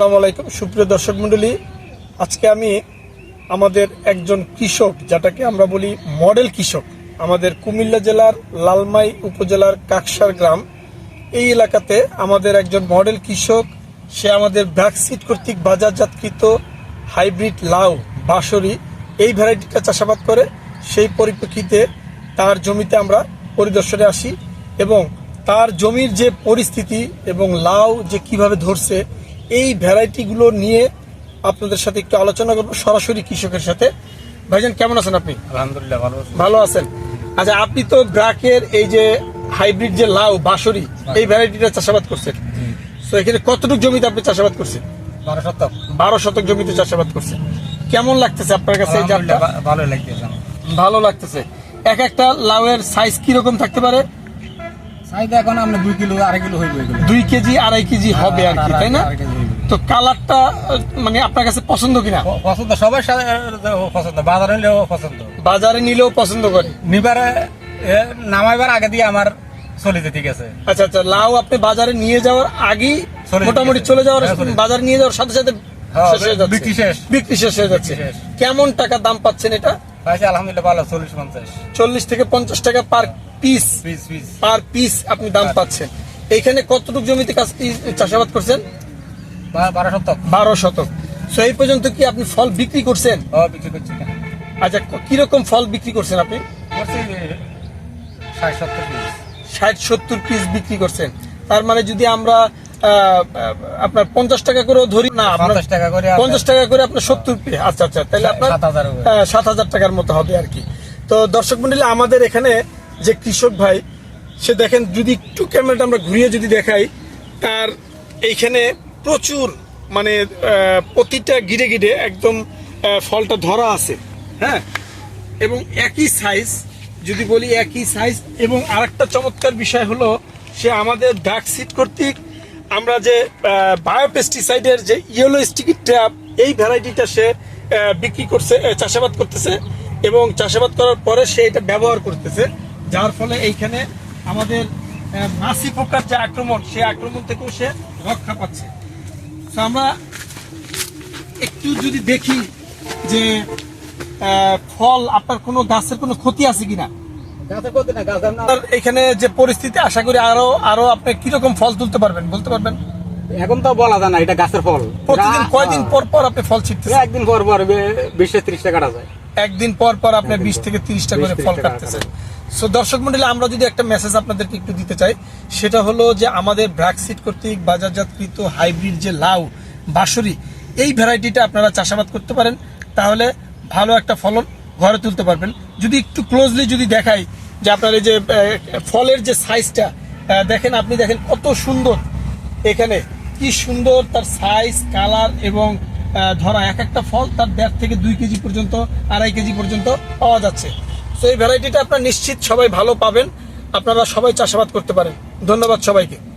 আসসালামু আলাইকুম সুপ্রিয় দর্শক মণ্ডলী, আজকে আমি আমাদের একজন কৃষক, যেটাকে আমরা বলি মডেল কৃষক, আমাদের কুমিল্লা জেলার লালমাই উপজেলার কাকসার গ্রাম। এই এলাকাতে আমাদের একজন মডেল কৃষক, সে আমাদের ব্যাকসিট কর্তৃক বাজারজাতকৃত হাইব্রিড লাউ, বাঁশরি, এই ভ্যারাইটিটা চাষাবাদ করে। সেই পরিপ্রেক্ষিতে তার জমিতে আমরা পরিদর্শনে আসি এবং তার জমির যে পরিস্থিতি এবং লাউ যে কীভাবে ধরছে এই ভ্যারাইটিগুলো নিয়ে আপনাদের সাথে একটু আলোচনা করব সরাসরি কৃষকের সাথে। ভাইজান কেমন আছেন আপনি? আলহামদুলিল্লাহ ভালো। ভালো আছেন। আচ্ছা আপনি তো ব্রাকের এই যে হাইব্রিড যে লাউ বাঁশরি এই ভ্যারাইটিটা চাষাবাদ করছেন। তো এখানে কতটুকু জমিতে আপনি চাষাবাদ করছেন? বারো সপ্তাহ বারো শতক জমিতে চাষাবাদ করছেন। কেমন লাগতেছে আপনার কাছে এই জাতটা? আলহামদুলিল্লাহ লাগতেছে ভালো লাগতেছে। এক একটা লাউয়ের সাইজ কীরকম থাকতে পারে? চাহিদা এখন আমরা দুই কিলো আড়াই কিলো হইব দুই কেজি আড়াই কেজি হবে আর কি তাই না। তো কালারটা মানে আপনার কাছে পছন্দ কিনা? পছন্দ সবার সাথে পছন্দ বাজার হইলেও পছন্দ। বাজারে নিলেও পছন্দ করে? নিবারে নামাইবার আগে দিয়ে আমার চলিতে ঠিক আছে আচ্ছা আচ্ছা লাউ আপনি বাজারে নিয়ে যাওয়ার আগেই মোটামুটি চলে যাওয়ার হ্যাঁ, বাজারে নিয়ে যাওয়ার সাথে সাথে হ্যাঁ। বিক্রি শেষ। বিক্রি শেষ হয়ে যাচ্ছে। কেমন টাকা দাম পাচ্ছেন এটা? আলহামদুলিল্লাহ ভালো চল্লিশ পঞ্চাশ। চল্লিশ থেকে পঞ্চাশ টাকা পার পিস। পার পিস আপনি দাম পাচ্ছেন। এইখানে কতটুকু জমিতে চাষাবাদ করছেন? বারো সপ্তাহ বারো শতক। তো এই পর্যন্ত কি আপনি ফল বিক্রি করছেন? বিক্রি করছি। আচ্ছা কীরকম ফল বিক্রি করছেন আপনি? ষাট সত্তর পিস। বিক্রি করছেন। তার মানে যদি আমরা আপনার পঞ্চাশ টাকা করেও ধরি না পঞ্চাশ টাকা করে পঞ্চাশ টাকা করে আপনার সত্তর পিস আচ্ছা আচ্ছা তাহলে আপনার সাত হাজার সাত হাজার টাকার মতো হবে আর কি। তো দর্শক মন্ডলী আমাদের এখানে যে কৃষক ভাই সে দেখেন যদি একটু ক্যামেরাটা আমরা ঘুরিয়ে যদি দেখাই তার এইখানে প্রচুর মানে প্রতিটা গিরে গিরে একদম ফলটা ধরা আছে হ্যাঁ? এবং একই সাইজ যদি বলি একই সাইজ এবং আরেকটা চমৎকার বিষয় হলো, সে আমাদের ডাক সিট কর্তৃক আমরা যে বায়োপেস্টিসাইডের যে ইয়েলো স্টিকি ট্র্যাপ এই ভ্যারাইটিটা সে বিক্রি করছে চাষাবাদ করতেছে, এবং চাষাবাদ করার পরে সে এটা ব্যবহার করতেছে, যার ফলে এইখানে আমাদের মাছি পোকার যে আক্রমণ সেই আক্রমণ থেকেও সে রক্ষা পাচ্ছে। আমরা একটু যদি দেখি যে ফল আপনার কোনো গাছের কোনো ক্ষতি আছে কিনা? এখানে যে পরিস্থিতি আশা করি আরও আরও আপনি কীরকম ফল তুলতে পারবেন বলতে পারবেন? এখন তো বলা যায় না এটা গাছের ফল। প্রতিদিন কয়দিন পর পর আপনি ফল ছিটতে একদিন পর পর বিশ ত্রিশটা কাটা যায়। একদিন পর পর আপনি বিশ থেকে তিরিশটা করে ফল 30 টা কাটতেছেন সো দর্শক মন্ডলী আমরা যদি একটা মেসেজ আপনাদেরকে একটু দিতে চাই সেটা হলো যে আমাদের ব্র্যাকসিট কর্তৃক বাজারজাতকৃত হাইব্রিড যে লাউ বাঁশরি এই ভ্যারাইটিটা আপনারা চাষাবাদ করতে পারেন। তাহলে ভালো একটা ফলন ঘরে তুলতে পারবেন। যদি একটু ক্লোজলি যদি দেখাই যে আপনার এই যে ফলের যে সাইজটা দেখেন আপনি দেখেন কত সুন্দর। এখানে কি সুন্দর তার সাইজ কালার এবং ধরা এক একটা ফল তার দেড় থেকে দুই কেজি পর্যন্ত, আড়াই কেজি পর্যন্ত পাওয়া যাচ্ছে। তো এই ভ্যারাইটিটা আপনার নিশ্চিত সবাই ভালো পাবেন। আপনারা সবাই চাষাবাদ করতে পারেন। ধন্যবাদ সবাইকে।